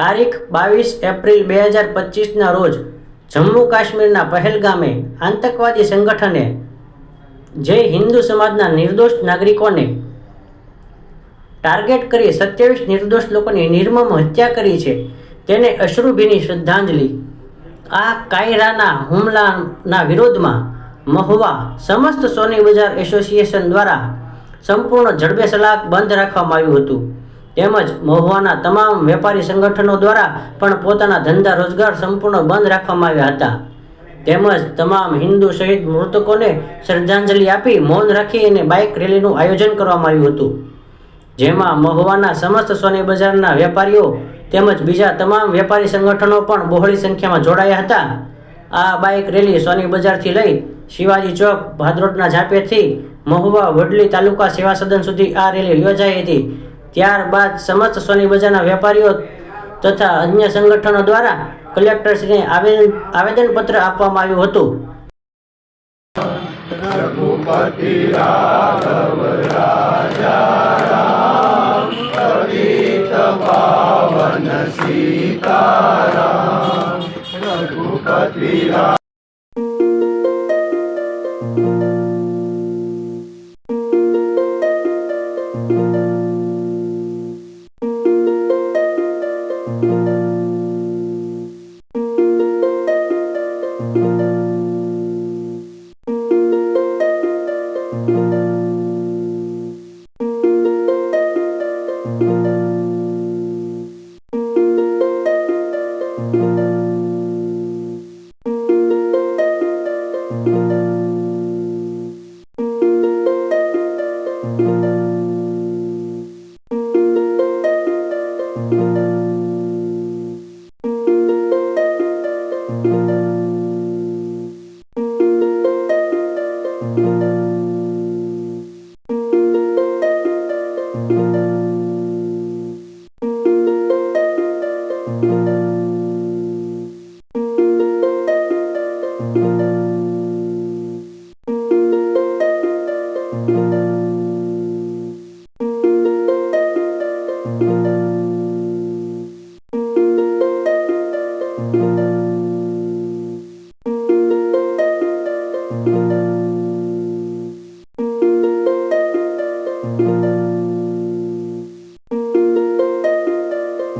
તારીખ બાવીસ એપ્રિલ બે હજાર પચીસના રોજ જમ્મુ કાશ્મીરના પહેલગામે આતંકવાદી સંગઠને જે હિન્દુ સમાજના નિર્દોષ નાગરિકોને ટાર્ગેટ કરી સત્યાવીસ નિર્દોષ લોકોની નિર્મમ હત્યા કરી છે, તેને અશ્રુભીની શ્રદ્ધાંજલિ. આ કાયરાના હુમલાના વિરોધમાં મહુવા સમસ્ત સોની બજાર એસોસિએશન દ્વારા સંપૂર્ણ જડબે સલાક બંધ રાખવામાં આવ્યું હતું. તેમજ મહુવાના તમામ વેપારી સંગઠનો દ્વારા પણ પોતાના ધંધા રોજગાર સંપૂર્ણ બંધ રાખવામાં આવ્યા હતા. તેમજ તમામ હિન્દુ શહીદ મૃતકોને શ્રદ્ધાંજલિ આપી મૌન રાખી અને બાઇક રેલીનું આયોજન કરવામાં આવ્યું હતું. જેમાં મહુવાના સમસ્ત સોની બજારના વેપારીઓ તેમજ બીજા તમામ વેપારી સંગઠનો પણ બહોળી સંખ્યામાં જોડાયા હતા. આ બાઇક રેલી સોની બજારથી લઈ શિવાજી ચોક ભાદરોડના ઝાપેથી મહુવા વડલી તાલુકા સેવા સદન સુધી આ રેલી યોજાઈ હતી. ત્યારબાદ સમસ્ત સોની બજારના વેપારીઓ તથા અન્ય સંગઠનો દ્વારા કલેક્ટરશ્રીને આવેદન, આવેદનપત્ર આપવામાં આવ્યું હતું. રઘુપતિ રાઘવ રાજા રામ પતિત પાવન સીતારામ. રઘુપતિ રામ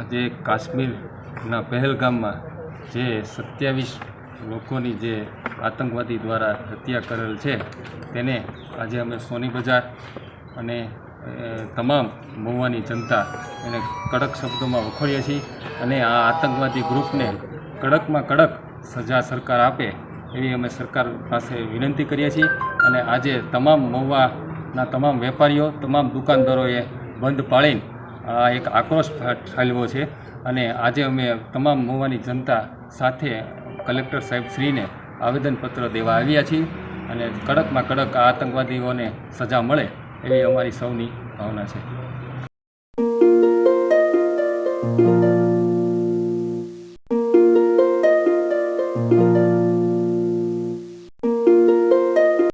આજે કાશ્મીરના પહેલગામમાં જે સત્યાવીસ લોકોની જે આતંકવાદી દ્વારા હત્યા કરેલ છે, તેને આજે અમે સોની બજાર અને તમામ મહુવાની જનતા એને કડક શબ્દોમાં વખોડીએ છીએ અને આ આતંકવાદી ગ્રુપને કડકમાં કડક સજા સરકાર આપે એવી અમે સરકાર પાસે વિનંતી કરીએ છીએ અને આજે તમામ મહુવાના તમામ વેપારીઓ, તમામ દુકાનદારોએ બંધ પાળીને આ એક આક્રોશ ઠાલવ્યો છે અને આજે અમે તમામ મહુવાની જનતા સાથે કલેક્ટર સાહેબ શ્રીને આવેદનપત્ર દેવા આવ્યા છીએ અને કડકમાં કડક આ આતંકવાદીઓને સજા મળે એવી અમારી સૌની ભાવના છે.